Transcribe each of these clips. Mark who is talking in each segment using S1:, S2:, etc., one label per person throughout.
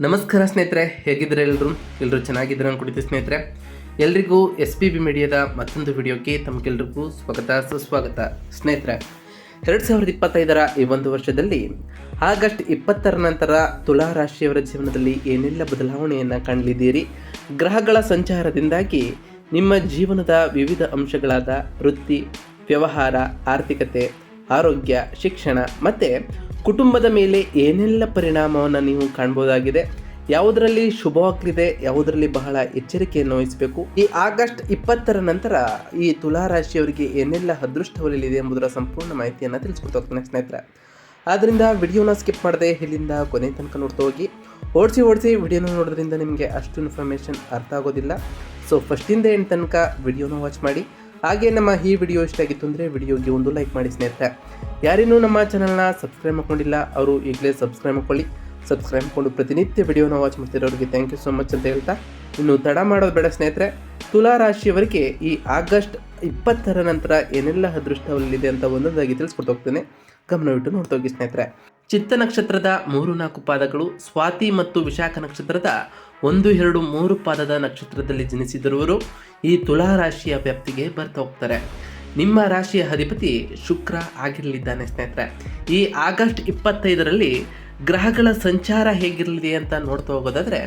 S1: ನಮಸ್ಕಾರ ಸ್ನೇಹಿತರೆ ಹೇಗಿದ್ರೆ ಎಲ್ಲರೂ ಎಲ್ಲರೂ ಚೆನ್ನಾಗಿದ್ದಾರೆ ಅನ್ಕೊಂಡಿದ್ದೆ ಸ್ನೇಹಿತರೆ. ಎಲ್ರಿಗೂ ಎಸ್ ಪಿ ಬಿ ಮೀಡಿಯಾದ ಮತ್ತೊಂದು ವಿಡಿಯೋಕ್ಕೆ ತಮಗೆಲ್ರಿಗೂ ಸ್ವಾಗತ, ಸುಸ್ವಾಗತ. ಸ್ನೇಹಿತರೆ, ಎರಡು ಸಾವಿರದ ಇಪ್ಪತ್ತೈದರ ಈ ಒಂದು ವರ್ಷದಲ್ಲಿ ಆಗಸ್ಟ್ ಇಪ್ಪತ್ತರ ನಂತರ ತುಲಾ ರಾಶಿಯವರ ಜೀವನದಲ್ಲಿ ಏನೆಲ್ಲ ಬದಲಾವಣೆಯನ್ನು ಕಾಣಲಿದ್ದೀರಿ? ಗ್ರಹಗಳ ಸಂಚಾರದಿಂದಾಗಿ ನಿಮ್ಮ ಜೀವನದ ವಿವಿಧ ಅಂಶಗಳಾದ ವೃತ್ತಿ, ವ್ಯವಹಾರ, ಆರ್ಥಿಕತೆ, ಆರೋಗ್ಯ, ಶಿಕ್ಷಣ ಮತ್ತು ಕುಟುಂಬದ ಮೇಲೆ ಏನೆಲ್ಲ ಪರಿಣಾಮವನ್ನು ನೀವು ಕಾಣ್ಬೋದಾಗಿದೆ? ಯಾವುದರಲ್ಲಿ ಶುಭವಾಗಲಿದೆ ಯಾವುದರಲ್ಲಿ ಬಹಳ ಎಚ್ಚರಿಕೆಯನ್ನು ವಹಿಸಬೇಕು? ಈ ಆಗಸ್ಟ್ ಇಪ್ಪತ್ತರ ನಂತರ ಈ ತುಲಾ ರಾಶಿಯವರಿಗೆ ಏನೆಲ್ಲ ಅದೃಷ್ಟ ಒಲಿಯಲಿದೆ ಎಂಬುದರ ಸಂಪೂರ್ಣ ಮಾಹಿತಿಯನ್ನು ತಿಳಿಸ್ಕೊಡ್ತಾ ಹೋಗ್ತಾನೆ ಸ್ನೇಹಿತರೆ. ಆದ್ದರಿಂದ ವಿಡಿಯೋನ ಸ್ಕಿಪ್ ಮಾಡದೆ ಇಲ್ಲಿಂದ ಕೊನೆ ತನಕ ನೋಡ್ತಾ ಹೋಗಿ. ಓಡಿಸಿ ಓಡಿಸಿ ವಿಡಿಯೋನ ನೋಡೋದ್ರಿಂದ ನಿಮಗೆ ಅಷ್ಟು ಇನ್ಫಾರ್ಮೇಷನ್ ಅರ್ಥ ಆಗೋದಿಲ್ಲ. ಸೊ ಫಸ್ಟಿಂದ ಏನು ತನಕ ವಿಡಿಯೋನ ವಾಚ್ ಮಾಡಿ. ಹಾಗೆ ನಮ್ಮ ಈ ವಿಡಿಯೋ ಇಷ್ಟ ಆಗಿತ್ತು ಅಂದರೆ ವಿಡಿಯೋಗೆ ಒಂದು ಲೈಕ್ ಮಾಡಿ ಸ್ನೇಹಿತರೆ. ಯಾರೇನೂ ನಮ್ಮ ಚಾನಲ್ನ ಸಬ್ಸ್ಕ್ರೈಬ್ ಮಾಡ್ಕೊಂಡಿಲ್ಲ, ಅವರು ಈಗಲೇ ಸಬ್ಸ್ಕ್ರೈಬ್ ಮಾಡ್ಕೊಳ್ಳಿ. ಸಬ್ಸ್ಕ್ರೈಬ್ ಮಾಡಿಕೊಂಡು ಪ್ರತಿನಿತ್ಯ ವಿಡಿಯೋನ ವಾಚ್ ಮಾಡ್ತಿರೋರಿಗೆ ಥ್ಯಾಂಕ್ ಯು ಸೊ ಮಚ್ ಅಂತ ಹೇಳ್ತಾ, ಇನ್ನು ತಡ ಮಾಡೋದು ಬೇಡ ಸ್ನೇಹಿತರೆ. ತುಲಾ ರಾಶಿಯವರಿಗೆ ಈ ಆಗಸ್ಟ್ ಇಪ್ಪತ್ತರ ನಂತರ ಏನೆಲ್ಲ ಅದೃಷ್ಟವಲ್ಲಿದೆ ಅಂತ ಒಂದೊಂದಾಗಿ ತಿಳಿಸ್ಕೊಟ್ಟು ಹೋಗ್ತೇನೆ. ಗಮನವಿಟ್ಟು ನೋಡ್ತೋಗಿ ಸ್ನೇಹಿತರೆ. ಚಿತ್ತ ನಕ್ಷತ್ರದ ಮೂರು ನಾಲ್ಕು ಪಾದಗಳು, ಸ್ವಾತಿ ಮತ್ತು ವಿಶಾಖ ನಕ್ಷತ್ರದ ಒಂದು, ಎರಡು, ಮೂರು ಪಾದದ ನಕ್ಷತ್ರದಲ್ಲಿ ಜನಿಸಿದರುವರು ಈ ತುಲಾ ರಾಶಿಯ ವ್ಯಾಪ್ತಿಗೆ ಬರ್ತಾ ಹೋಗ್ತಾರೆ. ನಿಮ್ಮ ರಾಶಿಯ ಅಧಿಪತಿ ಶುಕ್ರ ಆಗಿರಲಿದ್ದಾನೆ ಸ್ನೇಹಿತರೆ. ಈ ಆಗಸ್ಟ್ ಇಪ್ಪತ್ತೈದರಲ್ಲಿ ಗ್ರಹಗಳ ಸಂಚಾರ ಹೇಗಿರಲಿದೆ ಅಂತ ನೋಡ್ತಾ ಹೋಗೋದಾದರೆ,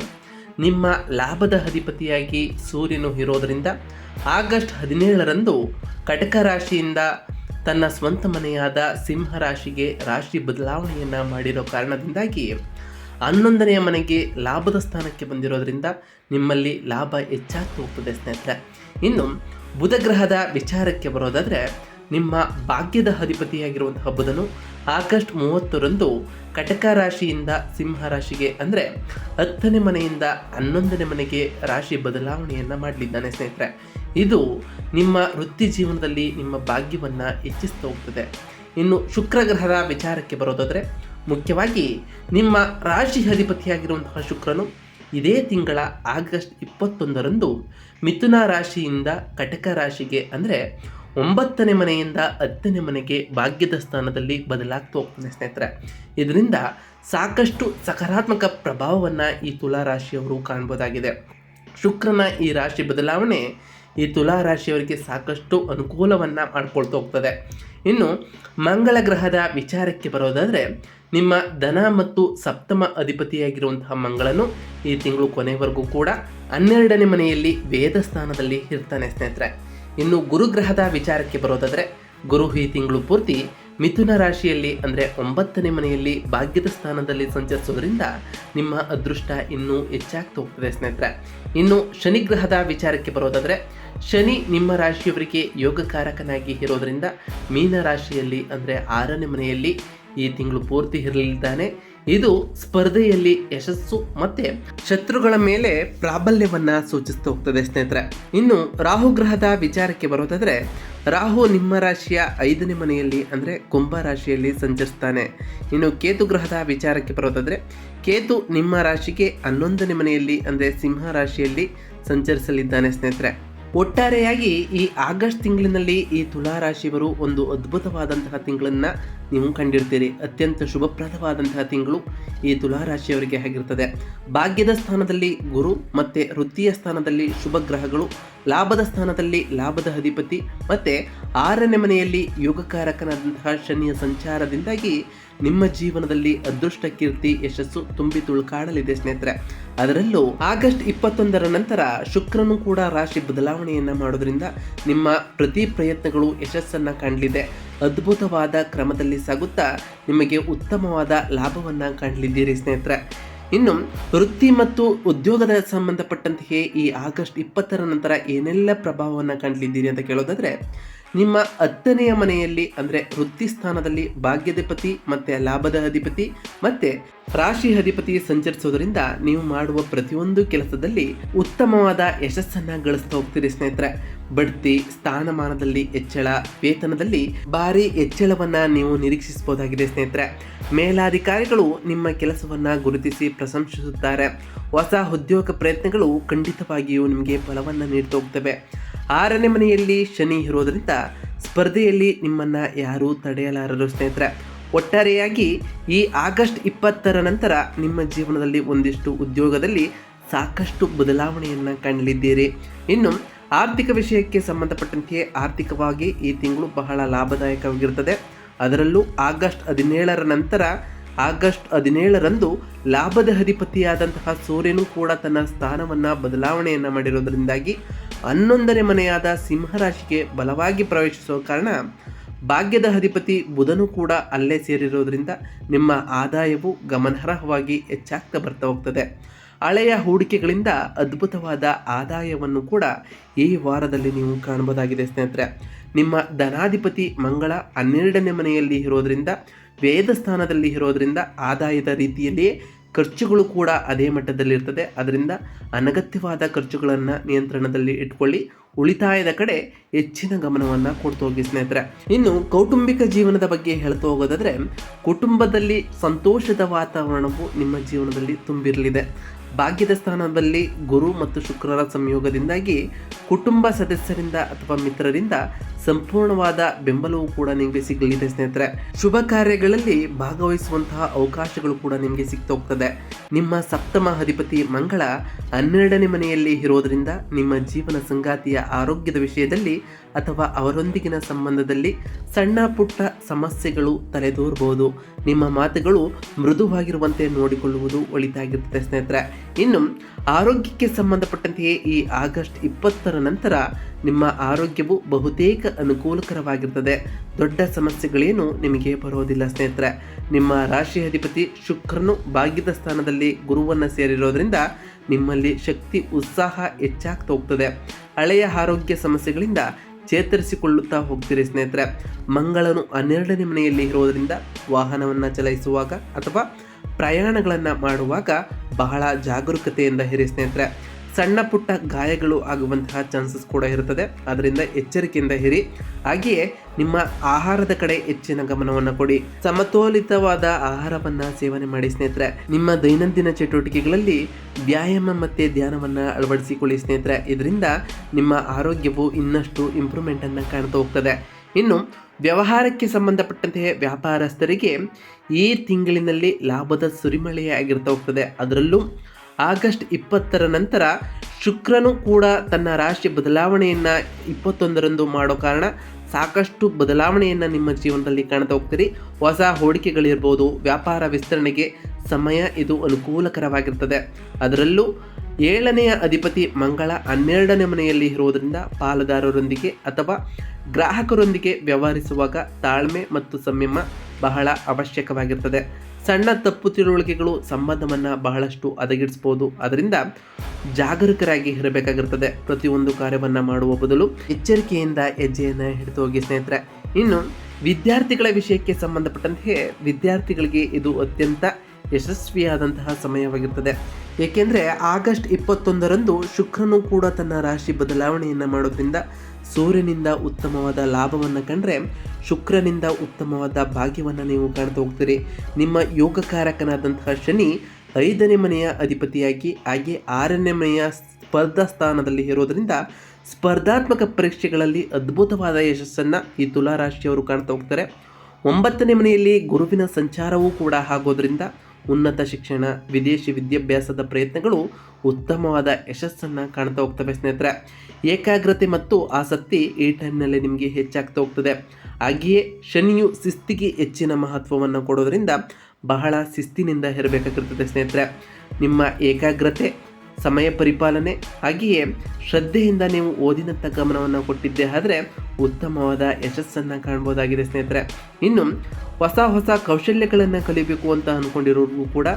S1: ನಿಮ್ಮ ಲಾಭದ ಅಧಿಪತಿಯಾಗಿ ಸೂರ್ಯನು ಇರೋದರಿಂದ ಆಗಸ್ಟ್ ಹದಿನೇಳರಂದು ಕಟಕ ರಾಶಿಯಿಂದ ತನ್ನ ಸ್ವಂತ ಮನೆಯಾದ ಸಿಂಹ ರಾಶಿಗೆ ರಾಶಿ ಬದಲಾವಣೆಯನ್ನು ಮಾಡಿರೋ ಕಾರಣದಿಂದಾಗಿ ಹನ್ನೊಂದನೆಯ ಮನೆಗೆ ಲಾಭದ ಸ್ಥಾನಕ್ಕೆ ಬಂದಿರೋದರಿಂದ ನಿಮ್ಮಲ್ಲಿ ಲಾಭ ಹೆಚ್ಚಾಗ್ತಾ ಹೋಗ್ತದೆ ಸ್ನೇಹಿತರೆ. ಇನ್ನು ಬುಧ ಗ್ರಹದ ವಿಚಾರಕ್ಕೆ ಬರೋದಾದರೆ, ನಿಮ್ಮ ಭಾಗ್ಯದ ಅಧಿಪತಿಯಾಗಿರುವಂತಹ ಬುಧನು ಆಗಸ್ಟ್ ಮೂವತ್ತರಂದು ಕಟಕ ರಾಶಿಯಿಂದ ಸಿಂಹ ರಾಶಿಗೆ ಅಂದರೆ ಹತ್ತನೇ ಮನೆಯಿಂದ ಹನ್ನೊಂದನೇ ಮನೆಗೆ ರಾಶಿ ಬದಲಾವಣೆಯನ್ನು ಮಾಡಲಿದ್ದಾನೆ ಸ್ನೇಹಿತರೆ. ಇದು ನಿಮ್ಮ ವೃತ್ತಿ ಜೀವನದಲ್ಲಿ ನಿಮ್ಮ ಭಾಗ್ಯವನ್ನು ಹೆಚ್ಚಿಸ್ತಾ ಹೋಗ್ತದೆ. ಇನ್ನು ಶುಕ್ರಗ್ರಹದ ವಿಚಾರಕ್ಕೆ ಬರೋದಾದರೆ, ಮುಖ್ಯವಾಗಿ ನಿಮ್ಮ ರಾಶಿ ಅಧಿಪತಿಯಾಗಿರುವಂತಹ ಶುಕ್ರನು ಇದೇ ತಿಂಗಳ ಆಗಸ್ಟ್ ಇಪ್ಪತ್ತೊಂದರಂದು ಮಿಥುನ ರಾಶಿಯಿಂದ ಕಟಕ ರಾಶಿಗೆ ಅಂದರೆ ಒಂಬತ್ತನೇ ಮನೆಯಿಂದ ಹತ್ತನೇ ಮನೆಗೆ ಭಾಗ್ಯದ ಸ್ಥಾನದಲ್ಲಿ ಬದಲಾಗ್ತಾ ಹೋಗ್ತಾನೆ ಸ್ನೇಹಿತರೆ. ಇದರಿಂದ ಸಾಕಷ್ಟು ಸಕಾರಾತ್ಮಕ ಪ್ರಭಾವವನ್ನು ಈ ತುಲಾ ರಾಶಿಯವರು ಕಾಣ್ಬೋದಾಗಿದೆ. ಶುಕ್ರನ ಈ ರಾಶಿ ಬದಲಾವಣೆ ಈ ತುಲಾ ರಾಶಿಯವರಿಗೆ ಸಾಕಷ್ಟು ಅನುಕೂಲವನ್ನು ಮಾಡಿಕೊಳ್ತಾ ಹೋಗ್ತದೆ. ಇನ್ನು ಮಂಗಳ ಗ್ರಹದ ವಿಚಾರಕ್ಕೆ ಬರೋದಾದರೆ, ನಿಮ್ಮ ಧನ ಮತ್ತು ಸಪ್ತಮ ಅಧಿಪತಿಯಾಗಿರುವಂತಹ ಮಂಗಳನು ಈ ತಿಂಗಳು ಕೊನೆವರೆಗೂ ಕೂಡ ಹನ್ನೆರಡನೇ ಮನೆಯಲ್ಲಿ ವೇದ ಸ್ಥಾನದಲ್ಲಿ ಇರ್ತಾನೆ ಸ್ನೇಹಿತರೆ. ಇನ್ನು ಗುರುಗ್ರಹದ ವಿಚಾರಕ್ಕೆ ಬರೋದಾದರೆ, ಗುರು ಈ ತಿಂಗಳು ಪೂರ್ತಿ ಮಿಥುನ ರಾಶಿಯಲ್ಲಿ ಅಂದರೆ ಒಂಬತ್ತನೇ ಮನೆಯಲ್ಲಿ ಭಾಗ್ಯದ ಸ್ಥಾನದಲ್ಲಿ ಸಂಚರಿಸೋದ್ರಿಂದ ನಿಮ್ಮ ಅದೃಷ್ಟ ಇನ್ನೂ ಹೆಚ್ಚಾಗ್ತಾ ಹೋಗ್ತದೆ ಸ್ನೇಹಿತರೆ. ಇನ್ನು ಶನಿಗ್ರಹದ ವಿಚಾರಕ್ಕೆ ಬರೋದಾದರೆ, ಶನಿ ನಿಮ್ಮ ರಾಶಿಯವರಿಗೆ ಯೋಗಕಾರಕನಾಗಿ ಇರೋದರಿಂದ ಮೀನ ರಾಶಿಯಲ್ಲಿ ಅಂದರೆ ಆರನೇ ಮನೆಯಲ್ಲಿ ಈ ತಿಂಗಳು ಪೂರ್ತಿ ಇರಲಿದ್ದಾನೆ ಇದು ಸ್ಪರ್ಧೆಯಲ್ಲಿ ಯಶಸ್ಸು ಮತ್ತೆ ಶತ್ರುಗಳ ಮೇಲೆ ಪ್ರಾಬಲ್ಯವನ್ನ ಸೂಚಿಸ್ತಾ ಹೋಗ್ತದೆ ಸ್ನೇಹಿತರೆ. ಇನ್ನು ರಾಹು ಗ್ರಹದ ವಿಚಾರಕ್ಕೆ ಬರೋದಾದ್ರೆ, ರಾಹು ನಿಮ್ಮ ರಾಶಿಯ ಐದನೇ ಮನೆಯಲ್ಲಿ ಅಂದರೆ ಕುಂಭ ರಾಶಿಯಲ್ಲಿ ಸಂಚರಿಸ್ತಾನೆ. ಇನ್ನು ಕೇತು ಗ್ರಹದ ವಿಚಾರಕ್ಕೆ ಬರೋದಾದ್ರೆ, ಕೇತು ನಿಮ್ಮ ರಾಶಿಗೆ ಹನ್ನೊಂದನೇ ಮನೆಯಲ್ಲಿ ಅಂದರೆ ಸಿಂಹ ರಾಶಿಯಲ್ಲಿ ಸಂಚರಿಸಲಿದ್ದಾನೆ ಸ್ನೇಹಿತರೆ. ಒಟ್ಟಾರೆಯಾಗಿ ಈ ಆಗಸ್ಟ್ ತಿಂಗಳಿನಲ್ಲಿ ಈ ತುಲಾ ರಾಶಿಯವರು ಒಂದು ಅದ್ಭುತವಾದಂತಹ ತಿಂಗಳನ್ನು ನೀವು ಕಂಡಿರ್ತೀರಿ. ಅತ್ಯಂತ ಶುಭಪ್ರದವಾದಂತಹ ತಿಂಗಳು ಈ ತುಲಾ ರಾಶಿಯವರಿಗೆ ಆಗಿರ್ತದೆ ಭಾಗ್ಯದ ಸ್ಥಾನದಲ್ಲಿ ಗುರು, ಮತ್ತು ವೃತ್ತಿಯ ಸ್ಥಾನದಲ್ಲಿ ಶುಭ ಗ್ರಹಗಳು ಲಾಭದ ಸ್ಥಾನದಲ್ಲಿ ಲಾಭದ ಅಧಿಪತಿ, ಮತ್ತು ಆರನೇ ಮನೆಯಲ್ಲಿ ಯೋಗಕಾರಕನಾದಂತಹ ಶನಿಯ ಸಂಚಾರದಿಂದಾಗಿ ನಿಮ್ಮ ಜೀವನದಲ್ಲಿ ಅದೃಷ್ಟ, ಕೀರ್ತಿ, ಯಶಸ್ಸು ತುಂಬಿ ತುಳುಕಾಡಲಿದೆ ಸ್ನೇಹಿತರೆ. ಅದರಲ್ಲೂ ಆಗಸ್ಟ್ ಇಪ್ಪತ್ತೊಂದರ ನಂತರ ಶುಕ್ರನು ಕೂಡ ರಾಶಿ ಬದಲಾವಣೆಯನ್ನು ಮಾಡೋದ್ರಿಂದ ನಿಮ್ಮ ಪ್ರತಿ ಪ್ರಯತ್ನಗಳು ಯಶಸ್ಸನ್ನು ಕಾಣಲಿದೆ. ಅದ್ಭುತವಾದ ಕ್ರಮದಲ್ಲಿ ಸಾಗುತ್ತಾ ನಿಮಗೆ ಉತ್ತಮವಾದ ಲಾಭವನ್ನು ಕಾಣಲಿದ್ದೀರಿ ಸ್ನೇಹಿತರೆ. ಇನ್ನು ವೃತ್ತಿ ಮತ್ತು ಉದ್ಯೋಗದ ಸಂಬಂಧಪಟ್ಟಂತೆಯೇ ಈ ಆಗಸ್ಟ್ ಇಪ್ಪತ್ತರ ನಂತರ ಏನೆಲ್ಲ ಪ್ರಭಾವವನ್ನು ಕಾಣಲಿದ್ದೀರಿ ಅಂತ ಕೇಳೋದಾದರೆ ನಿಮ್ಮ ಹತ್ತನೆಯ ಮನೆಯಲ್ಲಿ, ಅಂದರೆ ವೃತ್ತಿ ಸ್ಥಾನದಲ್ಲಿ ಭಾಗ್ಯಾಧಿಪತಿ ಮತ್ತು ಲಾಭದ ಅಧಿಪತಿ ಮತ್ತು ರಾಶಿ ಅಧಿಪತಿ ಸಂಚರಿಸೋದ್ರಿಂದ ನೀವು ಮಾಡುವ ಪ್ರತಿಯೊಂದು ಕೆಲಸದಲ್ಲಿ ಉತ್ತಮವಾದ ಯಶಸ್ಸನ್ನು ಗಳಿಸ್ತಾ ಹೋಗ್ತೀರಿ ಸ್ನೇಹಿತರೆ. ಬಡ್ತಿ, ಸ್ಥಾನಮಾನದಲ್ಲಿ ಹೆಚ್ಚಳ, ವೇತನದಲ್ಲಿ ಭಾರಿ ಹೆಚ್ಚಳವನ್ನು ನೀವು ನಿರೀಕ್ಷಿಸಬಹುದಾಗಿದೆ ಸ್ನೇಹಿತರೆ. ಮೇಲಾಧಿಕಾರಿಗಳು ನಿಮ್ಮ ಕೆಲಸವನ್ನು ಗುರುತಿಸಿ ಪ್ರಶಂಸಿಸುತ್ತಾರೆ. ಹೊಸ ಉದ್ಯೋಗ ಪ್ರಯತ್ನಗಳು ಖಂಡಿತವಾಗಿಯೂ ನಿಮಗೆ ಫಲವನ್ನು ನೀಡ್ತಾ ಹೋಗ್ತವೆ. ಆರನೇ ಮನೆಯಲ್ಲಿ ಶನಿ ಇರೋದರಿಂದ ಸ್ಪರ್ಧೆಯಲ್ಲಿ ನಿಮ್ಮನ್ನು ಯಾರೂ ತಡೆಯಲಾರರು ಸ್ನೇಹಿತರೆ. ಒಟ್ಟಾರೆಯಾಗಿ ಈ ಆಗಸ್ಟ್ ಇಪ್ಪತ್ತರ ನಂತರ ನಿಮ್ಮ ಜೀವನದಲ್ಲಿ ಒಂದಿಷ್ಟು ಉದ್ಯೋಗದಲ್ಲಿ ಸಾಕಷ್ಟು ಬದಲಾವಣೆಯನ್ನು ಕಾಣಲಿದ್ದೀರಿ. ಇನ್ನು ಆರ್ಥಿಕ ವಿಷಯಕ್ಕೆ ಸಂಬಂಧಪಟ್ಟಂತೆ ಆರ್ಥಿಕವಾಗಿ ಈ ತಿಂಗಳು ಬಹಳ ಲಾಭದಾಯಕವಾಗಿರುತ್ತದೆ ಅದರಲ್ಲೂ ಆಗಸ್ಟ್ ಹದಿನೇಳರ ನಂತರ ಆಗಸ್ಟ್ ಹದಿನೇಳರಂದು ಲಾಭದ ಅಧಿಪತಿಯಾದಂತಹ ಸೂರ್ಯನು ಕೂಡ ತನ್ನ ಸ್ಥಾನವನ್ನು ಬದಲಾವಣೆಯನ್ನು ಮಾಡಿರೋದರಿಂದಾಗಿ ಹನ್ನೊಂದನೇ ಮನೆಯಾದ ಸಿಂಹರಾಶಿಗೆ ಬಲವಾಗಿ ಪ್ರವೇಶಿಸುವ ಕಾರಣ ಭಾಗ್ಯದ ಅಧಿಪತಿ ಬುಧನು ಕೂಡ ಅಲ್ಲೇ ಸೇರಿರೋದ್ರಿಂದ ನಿಮ್ಮ ಆದಾಯವು ಗಮನಾರ್ಹವಾಗಿ ಹೆಚ್ಚಾಗ್ತಾ ಬರ್ತಾ ಹೋಗ್ತದೆ. ಹಳೆಯ ಹೂಡಿಕೆಗಳಿಂದ ಅದ್ಭುತವಾದ ಆದಾಯವನ್ನು ಕೂಡ ಈ ವಾರದಲ್ಲಿ ನೀವು ಕಾಣಬಹುದಾಗಿದೆ ಸ್ನೇಹಿತರೆ. ನಿಮ್ಮ ಧನಾಧಿಪತಿ ಮಂಗಳ ಹನ್ನೆರಡನೇ ಮನೆಯಲ್ಲಿ ಇರೋದ್ರಿಂದ ವೇದ ಸ್ಥಾನದಲ್ಲಿ ಇರೋದ್ರಿಂದ ಆದಾಯದ ರೀತಿಯಲ್ಲಿಯೇ ಖರ್ಚುಗಳು ಕೂಡ ಅದೇ ಮಟ್ಟದಲ್ಲಿರ್ತದೆ. ಅದರಿಂದ ಅನಗತ್ಯವಾದ ಖರ್ಚುಗಳನ್ನು ನಿಯಂತ್ರಣದಲ್ಲಿ ಇಟ್ಕೊಳ್ಳಿ. ಉಳಿತಾಯದ ಕಡೆ ಹೆಚ್ಚಿನ ಗಮನವನ್ನು ಕೊಡ್ತು ಹೋಗಿ ಸ್ನೇಹಿತರೆ. ಇನ್ನು ಕೌಟುಂಬಿಕ ಜೀವನದ ಬಗ್ಗೆ ಹೇಳ್ತಾ ಹೋಗೋದಾದ್ರೆ, ಕುಟುಂಬದಲ್ಲಿ ಸಂತೋಷದ ವಾತಾವರಣವು ನಿಮ್ಮ ಜೀವನದಲ್ಲಿ ತುಂಬಿರಲಿದೆ. ಭಾಗ್ಯದ ಸ್ಥಾನದಲ್ಲಿ ಗುರು ಮತ್ತು ಶುಕ್ರರ ಸಂಯೋಗದಿಂದಾಗಿ ಕುಟುಂಬ ಸದಸ್ಯರಿಂದ ಅಥವಾ ಮಿತ್ರರಿಂದ ಸಂಪೂರ್ಣವಾದ ಬೆಂಬಲವೂ ಕೂಡ ನಿಮಗೆ ಸಿಗಲಿದೆ ಸ್ನೇಹಿತರೆ. ಶುಭ ಕಾರ್ಯಗಳಲ್ಲಿ ಭಾಗವಹಿಸುವಂತಹ ಅವಕಾಶಗಳು ಕೂಡ ನಿಮಗೆ ಸಿಗ್ತಾ ಹೋಗ್ತದೆ. ನಿಮ್ಮ ಸಪ್ತಮ ಅಧಿಪತಿ ಮಂಗಳ ಹನ್ನೆರಡನೇ ಮನೆಯಲ್ಲಿ ಇರೋದ್ರಿಂದ ನಿಮ್ಮ ಜೀವನ ಸಂಗಾತಿಯ ಆರೋಗ್ಯದ ವಿಷಯದಲ್ಲಿ ಅಥವಾ ಅವರೊಂದಿಗಿನ ಸಂಬಂಧದಲ್ಲಿ ಸಣ್ಣ ಪುಟ್ಟ ಸಮಸ್ಯೆಗಳು ತಲೆದೋರ್ಬೋದು. ನಿಮ್ಮ ಮಾತುಗಳು ಮೃದುವಾಗಿರುವಂತೆ ನೋಡಿಕೊಳ್ಳುವುದು ಒಳಿತಾಗಿರುತ್ತದೆ ಸ್ನೇಹಿತರೆ. ಇನ್ನು ಆರೋಗ್ಯಕ್ಕೆ ಸಂಬಂಧಪಟ್ಟಂತೆಯೇ ಈ ಆಗಸ್ಟ್ ಇಪ್ಪತ್ತರ ನಂತರ ನಿಮ್ಮ ಆರೋಗ್ಯವು ಬಹುತೇಕ ಅನುಕೂಲಕರವಾಗಿರ್ತದೆ. ದೊಡ್ಡ ಸಮಸ್ಯೆಗಳೇನು ನಿಮಗೆ ಬರೋದಿಲ್ಲ ಸ್ನೇಹಿತರೆ. ನಿಮ್ಮ ರಾಶಿ ಅಧಿಪತಿ ಶುಕ್ರನು ಭಾಗ್ಯದ ಸ್ಥಾನದಲ್ಲಿ ಗುರುವನ್ನು ಸೇರಿರೋದ್ರಿಂದ ನಿಮ್ಮಲ್ಲಿ ಶಕ್ತಿ, ಉತ್ಸಾಹ ಹೆಚ್ಚಾಗ್ತಾ ಹೋಗ್ತದೆ. ಹಳೆಯ ಆರೋಗ್ಯ ಸಮಸ್ಯೆಗಳಿಂದ ಚೇತರಿಸಿಕೊಳ್ಳುತ್ತಾ ಹೋಗ್ತೀರಿ ಸ್ನೇಹಿತರೆ. ಮಂಗಳನು ಹನ್ನೆರಡನೇ ಮನೆಯಲ್ಲಿ ಇರೋದರಿಂದ ವಾಹನವನ್ನು ಚಲಾಯಿಸುವಾಗ ಅಥವಾ ಪ್ರಯಾಣಗಳನ್ನು ಮಾಡುವಾಗ ಬಹಳ ಜಾಗರೂಕತೆಯಿಂದ ಹಿರಿ ಸ್ನೇಹಿತರೆ. ಸಣ್ಣ ಪುಟ್ಟ ಗಾಯಗಳು ಆಗುವಂತಹ ಚಾನ್ಸಸ್ ಕೂಡ ಇರುತ್ತದೆ. ಅದರಿಂದ ಎಚ್ಚರಿಕೆಯಿಂದ ಹಿರಿ ಹಾಗೆಯೇ ನಿಮ್ಮ ಆಹಾರದ ಕಡೆ ಹೆಚ್ಚಿನ ಗಮನವನ್ನು ಕೊಡಿ. ಸಮತೋಲಿತವಾದ ಆಹಾರವನ್ನು ಸೇವನೆ ಮಾಡಿ ಸ್ನೇಹಿತರೆ. ನಿಮ್ಮ ದೈನಂದಿನ ಚಟುವಟಿಕೆಗಳಲ್ಲಿ ವ್ಯಾಯಾಮ ಮತ್ತು ಧ್ಯಾನವನ್ನು ಅಳವಡಿಸಿಕೊಳ್ಳಿ ಸ್ನೇಹಿತರೆ. ಇದರಿಂದ ನಿಮ್ಮ ಆರೋಗ್ಯವು ಇನ್ನಷ್ಟು ಇಂಪ್ರೂವ್ಮೆಂಟನ್ನು ಕಾಣ್ತಾ ಹೋಗ್ತದೆ. ಇನ್ನು ವ್ಯವಹಾರಕ್ಕೆ ಸಂಬಂಧಪಟ್ಟಂತೆ ವ್ಯಾಪಾರಸ್ಥರಿಗೆ ಈ ತಿಂಗಳಿನಲ್ಲಿ ಲಾಭದ ಸುರಿಮಳೆಯಾಗಿರ್ತಾ ಹೋಗ್ತದೆ. ಅದರಲ್ಲೂ ಆಗಸ್ಟ್ ಇಪ್ಪತ್ತರ ನಂತರ ಶುಕ್ರನು ಕೂಡ ತನ್ನ ರಾಶಿ ಬದಲಾವಣೆಯನ್ನು ಇಪ್ಪತ್ತೊಂದರಂದು ಮಾಡೋ ಕಾರಣ ಸಾಕಷ್ಟು ಬದಲಾವಣೆಯನ್ನು ನಿಮ್ಮ ಜೀವನದಲ್ಲಿ ಕಾಣ್ತಾ ಹೋಗ್ತೀರಿ. ಹೊಸ ಹೂಡಿಕೆಗಳಿರ್ಬೋದು, ವ್ಯಾಪಾರ ವಿಸ್ತರಣೆಗೆ ಸಮಯ ಇದು ಅನುಕೂಲಕರವಾಗಿರ್ತದೆ. ಅದರಲ್ಲೂ ಏಳನೆಯ ಅಧಿಪತಿ ಮಂಗಳ ಹನ್ನೆರಡನೇ ಮನೆಯಲ್ಲಿ ಇರುವುದರಿಂದ ಪಾಲುದಾರರೊಂದಿಗೆ ಅಥವಾ ಗ್ರಾಹಕರೊಂದಿಗೆ ವ್ಯವಹರಿಸುವಾಗ ತಾಳ್ಮೆ ಮತ್ತು ಸಂಯಮ ಬಹಳ ಅವಶ್ಯಕವಾಗಿರ್ತದೆ. ಸಣ್ಣ ತಪ್ಪು ತಿಳುವಳಿಕೆಗಳು ಸಂಬಂಧವನ್ನು ಬಹಳಷ್ಟು ಹದಗಿಡಿಸ್ಬೋದು. ಅದರಿಂದ ಜಾಗರೂಕರಾಗಿ ಇರಬೇಕಾಗಿರ್ತದೆ. ಪ್ರತಿಯೊಂದು ಕಾರ್ಯವನ್ನು ಮಾಡುವ ಬದಲು ಎಚ್ಚರಿಕೆಯಿಂದ ಹೆಜ್ಜೆಯನ್ನು ಹಿಡಿದು ಹೋಗಿ ಸ್ನೇಹಿತರೆ. ಇನ್ನು ವಿದ್ಯಾರ್ಥಿಗಳ ವಿಷಯಕ್ಕೆ ಸಂಬಂಧಪಟ್ಟಂತೆ ವಿದ್ಯಾರ್ಥಿಗಳಿಗೆ ಇದು ಅತ್ಯಂತ ಯಶಸ್ವಿಯಾದಂತಹ ಸಮಯವಾಗಿರ್ತದೆ. ಏಕೆಂದರೆ ಆಗಸ್ಟ್ ಇಪ್ಪತ್ತೊಂದರಂದು ಶುಕ್ರನು ಕೂಡ ತನ್ನ ರಾಶಿ ಬದಲಾವಣೆಯನ್ನು ಮಾಡೋದ್ರಿಂದ ಸೂರ್ಯನಿಂದ ಉತ್ತಮವಾದ ಲಾಭವನ್ನು ಕಂಡ್ರೆ ಶುಕ್ರನಿಂದ ಉತ್ತಮವಾದ ಭಾಗ್ಯವನ್ನು ನೀವು ಕಾಣ್ತಾ ಹೋಗ್ತೀರಿ. ನಿಮ್ಮ ಯೋಗಕಾರಕನಾದಂತಹ ಶನಿ ಐದನೇ ಮನೆಯ ಅಧಿಪತಿಯಾಗಿ ಹಾಗೆ ಆರನೇ ಮನೆಯ ಸ್ಪರ್ಧಾ ಸ್ಥಾನದಲ್ಲಿ ಇರೋದರಿಂದ ಸ್ಪರ್ಧಾತ್ಮಕ ಪರೀಕ್ಷೆಗಳಲ್ಲಿ ಅದ್ಭುತವಾದ ಯಶಸ್ಸನ್ನು ಈ ತುಲಾ ರಾಶಿಯವರು ಕಾಣ್ತಾ ಹೋಗ್ತಾರೆ. ಒಂಬತ್ತನೇ ಮನೆಯಲ್ಲಿ ಗುರುವಿನ ಸಂಚಾರವೂ ಕೂಡ ಆಗೋದ್ರಿಂದ ಉನ್ನತ ಶಿಕ್ಷಣ, ವಿದೇಶಿ ವಿದ್ಯಾಭ್ಯಾಸದ ಪ್ರಯತ್ನಗಳು ಉತ್ತಮವಾದ ಯಶಸ್ಸನ್ನು ಕಾಣ್ತಾ ಹೋಗ್ತವೆ ಸ್ನೇಹಿತರೆ. ಏಕಾಗ್ರತೆ ಮತ್ತು ಆಸಕ್ತಿ ಈ ಟೈಮ್ನಲ್ಲಿ ನಿಮಗೆ ಹೆಚ್ಚಾಗ್ತಾ ಹೋಗ್ತದೆ. ಹಾಗೆಯೇ ಶನಿಯು ಶಿಸ್ತಿಗೆ ಹೆಚ್ಚಿನ ಮಹತ್ವವನ್ನು ಕೊಡೋದರಿಂದ ಬಹಳ ಶಿಸ್ತಿನಿಂದ ಇರಬೇಕಾಗಿರ್ತದೆ ಸ್ನೇಹಿತರೆ. ನಿಮ್ಮ ಏಕಾಗ್ರತೆ ಸಮಯ ಪರಿಪಾಲನೆ, ಹಾಗೆಯೇ ಶ್ರದ್ಧೆಯಿಂದ ನೀವು ಓದಿನತ್ತ ಗಮನವನ್ನು ಕೊಟ್ಟಿದ್ದೆ ಆದರೆ ಉತ್ತಮವಾದ ಯಶಸ್ಸನ್ನು ಕಾಣ್ಬೋದಾಗಿದೆ ಸ್ನೇಹಿತರೆ. ಇನ್ನು ಹೊಸ ಹೊಸ ಕೌಶಲ್ಯಗಳನ್ನು ಕಲಿಬೇಕು ಅಂತ ಅಂದ್ಕೊಂಡಿರೋರಿಗೂ ಕೂಡ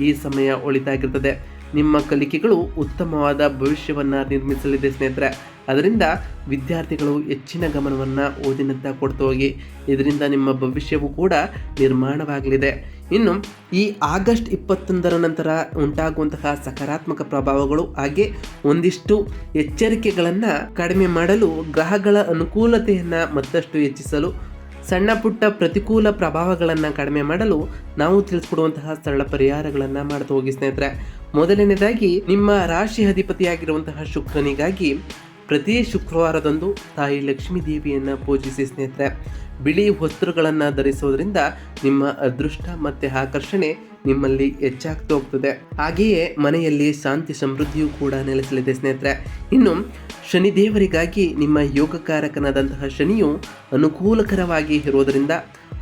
S1: ಈ ಸಮಯ ಒಳಿತಾಗಿರ್ತದೆ. ನಿಮ್ಮ ಕಲಿಕೆಗಳು ಉತ್ತಮವಾದ ಭವಿಷ್ಯವನ್ನು ನಿರ್ಮಿಸಲಿದೆ ಸ್ನೇಹಿತರೆ. ಅದರಿಂದ ವಿದ್ಯಾರ್ಥಿಗಳು ಹೆಚ್ಚಿನ ಗಮನವನ್ನು ಓದಿನತ್ತ ಕೊಡ್ತಾ ಹೋಗಿ. ಇದರಿಂದ ನಿಮ್ಮ ಭವಿಷ್ಯವು ಕೂಡ ನಿರ್ಮಾಣವಾಗಲಿದೆ. ಇನ್ನು ಈ ಆಗಸ್ಟ್ ಇಪ್ಪತ್ತೊಂದರ ನಂತರ ಉಂಟಾಗುವಂತಹ ಸಕಾರಾತ್ಮಕ ಪ್ರಭಾವಗಳು ಹಾಗೆ ಒಂದಿಷ್ಟು ಎಚ್ಚರಿಕೆಗಳನ್ನು ಕಡಿಮೆ ಮಾಡಲು ಗ್ರಹಗಳ ಅನುಕೂಲತೆಯನ್ನು ಮತ್ತಷ್ಟು ಹೆಚ್ಚಿಸಲು, ಸಣ್ಣ ಪುಟ್ಟ ಪ್ರತಿಕೂಲ ಪ್ರಭಾವಗಳನ್ನು ಕಡಿಮೆ ಮಾಡಲು ನಾವು ತಿಳಿಸ್ಕೊಡುವಂತಹ ಸರಳ ಪರಿಹಾರಗಳನ್ನು ಮಾಡ್ತಾ ಹೋಗಿ ಸ್ನೇಹಿತರೆ. ಮೊದಲನೇದಾಗಿ ನಿಮ್ಮ ರಾಶಿ ಅಧಿಪತಿಯಾಗಿರುವಂತಹ ಶುಕ್ರನಿಗಾಗಿ ಪ್ರತಿ ಶುಕ್ರವಾರದಂದು ತಾಯಿ ಲಕ್ಷ್ಮೀ ದೇವಿಯನ್ನು ಪೂಜಿಸಿ ಸ್ನೇಹಿತರೆ, ಬಿಳಿ ವಸ್ತ್ರಗಳನ್ನು ಧರಿಸೋದ್ರಿಂದ ನಿಮ್ಮ ಅದೃಷ್ಟ ಮತ್ತು ಆಕರ್ಷಣೆ ನಿಮ್ಮಲ್ಲಿ ಹೆಚ್ಚಾಗ್ತಾ ಹೋಗ್ತದೆ. ಹಾಗೆಯೇ ಮನೆಯಲ್ಲಿ ಶಾಂತಿ ಸಮೃದ್ಧಿಯೂ ಕೂಡ ನೆಲೆಸಲಿದೆ ಸ್ನೇಹಿತರೆ. ಇನ್ನು ಶನಿದೇವರಿಗಾಗಿ ನಿಮ್ಮ ಯೋಗಕಾರಕನಾದಂತಹ ಶನಿಯು ಅನುಕೂಲಕರವಾಗಿ ಇರೋದರಿಂದ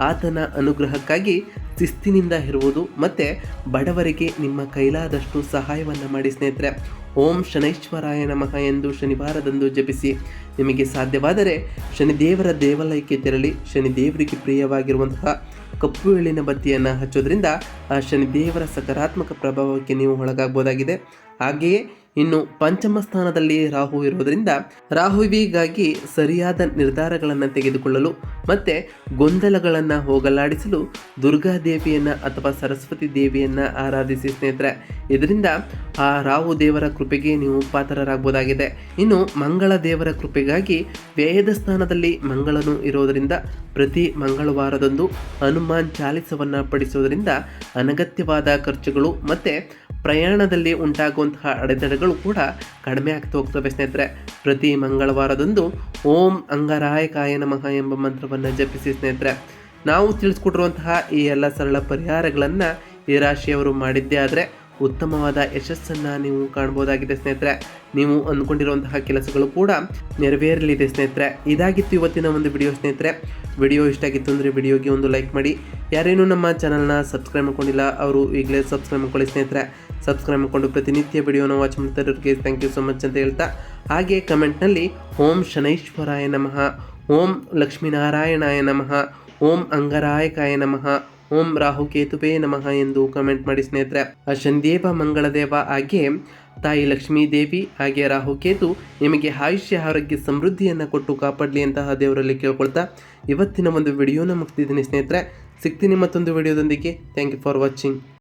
S1: ಆತನ ಅನುಗ್ರಹಕ್ಕಾಗಿ ಶಿಸ್ತಿನಿಂದ ಇರುವುದು ಮತ್ತು ಬಡವರಿಗೆ ನಿಮ್ಮ ಕೈಲಾದಷ್ಟು ಸಹಾಯವನ್ನು ಮಾಡಿ ಸ್ನೇಹಿತರೆ. ಓಂ ಶನೈಶ್ವರಾಯ ನಮಃ ಎಂದು ಶನಿವಾರದಂದು ಜಪಿಸಿ. ನಿಮಗೆ ಸಾಧ್ಯವಾದರೆ ಶನಿದೇವರ ದೇವಾಲಯಕ್ಕೆ ತೆರಳಿ ಶನಿದೇವರಿಗೆ ಪ್ರಿಯವಾಗಿರುವಂತಹ ಕಪ್ಪು ಎಳ್ಳಿನ ಬತ್ತಿಯನ್ನು ಹಚ್ಚೋದ್ರಿಂದ ಆ ಶನಿದೇವರ ಸಕಾರಾತ್ಮಕ ಪ್ರಭಾವಕ್ಕೆ ನೀವು ಒಳಗಾಗಬಹುದಾಗಿದೆ. ಹಾಗೆಯೇ ಇನ್ನು ಪಂಚಮ ಸ್ಥಾನದಲ್ಲಿ ರಾಹು ಇರುವುದರಿಂದ ರಾಹುವಿಗಾಗಿ ಸರಿಯಾದ ನಿರ್ಧಾರಗಳನ್ನು ತೆಗೆದುಕೊಳ್ಳಲು ಮತ್ತು ಗೊಂದಲಗಳನ್ನು ಹೋಗಲಾಡಿಸಲು ದುರ್ಗಾದೇವಿಯನ್ನು ಅಥವಾ ಸರಸ್ವತಿ ದೇವಿಯನ್ನು ಆರಾಧಿಸಿ ಸ್ನೇಹಿತರೆ, ಇದರಿಂದ ಆ ರಾಹು ದೇವರ ಕೃಪೆಗೆ ನೀವು ಪಾತ್ರರಾಗಬಹುದಾಗಿದೆ. ಇನ್ನು ಮಂಗಳ ದೇವರ ಕೃಪೆಗಾಗಿ ವ್ಯಯದ ಸ್ಥಾನದಲ್ಲಿ ಮಂಗಳನು ಇರೋದರಿಂದ ಪ್ರತಿ ಮಂಗಳವಾರದಂದು ಹನುಮಾನ್ ಚಾಲಿಸವನ್ನು ಪಡಿಸುವುದರಿಂದ ಅನಗತ್ಯವಾದ ಖರ್ಚುಗಳು ಮತ್ತು ಪ್ರಯಾಣದಲ್ಲಿ ಉಂಟಾಗುವಂತಹ ಅಡೆತಡೆಗಳು ಕೂಡ ಕಡಿಮೆ ಆಗ್ತಾ ಹೋಗ್ತವೆ ಸ್ನೇಹಿತರೆ. ಪ್ರತಿ ಮಂಗಳವಾರದಂದು ಓಂ ಅಂಗರಾಯಕಾಯ ನಮಃ ಎಂಬ ಮಂತ್ರವನ್ನು ಜಪಿಸಿ ಸ್ನೇಹಿತರೆ. ನಾವು ತಿಳಿಸ್ಕೊಟ್ಟಿರುವಂತಹ ಈ ಎಲ್ಲ ಸರಳ ಪರಿಹಾರಗಳನ್ನು ಈ ರಾಶಿಯವರು ಮಾಡಿದ್ದೇ ಆದರೆ ಉತ್ತಮವಾದ ಯಶಸ್ಸನ್ನು ನೀವು ಕಾಣ್ಬೋದಾಗಿದೆ ಸ್ನೇಹಿತರೆ. ನೀವು ಅಂದ್ಕೊಂಡಿರುವಂತಹ ಕೆಲಸಗಳು ಕೂಡ ನೆರವೇರಲಿದೆ ಸ್ನೇಹಿತರೆ. ಇದಾಗಿತ್ತು ಇವತ್ತಿನ ಒಂದು ವಿಡಿಯೋ ಸ್ನೇಹಿತರೆ. ವಿಡಿಯೋ ಇಷ್ಟ ಆಗಿತ್ತು ಅಂದರೆ ವಿಡಿಯೋಗೆ ಒಂದು ಲೈಕ್ ಮಾಡಿ. ಯಾರೇನೂ ನಮ್ಮ ಚಾನಲ್ನ ಸಬ್ಸ್ಕ್ರೈಬ್ ಮಾಡ್ಕೊಂಡಿಲ್ಲ, ಅವರು ಈಗಲೇ ಸಬ್ಸ್ಕ್ರೈಬ್ ಮಾಡ್ಕೊಳ್ಳಿ ಸ್ನೇಹಿತರೆ. ಸಬ್ಸ್ಕ್ರೈಬ್ ಮಾಡ್ಕೊಂಡು ಪ್ರತಿನಿತ್ಯ ವಿಡಿಯೋನ ವಾಚ್ ಮಾಡ್ತಾರೋರಿಗೆ ಥ್ಯಾಂಕ್ ಯು ಸೊ ಮಚ್ ಅಂತ ಹೇಳ್ತಾ. ಹಾಗೆ ಕಮೆಂಟ್ನಲ್ಲಿ, ಓಂ ಶನೈಶ್ವರಾಯ ನಮಃ, ಓಂ ಲಕ್ಷ್ಮೀನಾರಾಯಣಾಯ ನಮಃ, ಓಂ ಅಂಗರಾಯಕಾಯ ನಮಃ ಓಂ ರಾಹು ಕೇತುವೆ ನಮಃ ಎಂದು ಕಮೆಂಟ್ ಮಾಡಿ ಸ್ನೇಹಿತರೆ. ಆ ಶನಿದೇವ ಮಂಗಳದೇವ ಹಾಗೆ ತಾಯಿ ಲಕ್ಷ್ಮೀ ದೇವಿ ಹಾಗೆ ರಾಹುಕೇತು ನಿಮಗೆ ಆಯುಷ್ಯ ಆರೋಗ್ಯ ಸಮೃದ್ಧಿಯನ್ನು ಕೊಟ್ಟು ಕಾಪಾಡಲಿ ಅಂತಹ ದೇವರಲ್ಲಿ ಕೇಳ್ಕೊಳ್ತಾ ಇವತ್ತಿನ ಒಂದು ವಿಡಿಯೋನ ಮುಗಿಸ್ತಿದ್ದೀನಿ ಸ್ನೇಹಿತರೆ. ಸಿಗ್ತೀನಿ ಮತ್ತೊಂದು ವಿಡಿಯೋದೊಂದಿಗೆ ಥ್ಯಾಂಕ್ ಯು ಫಾರ್ ವಾಚಿಂಗ್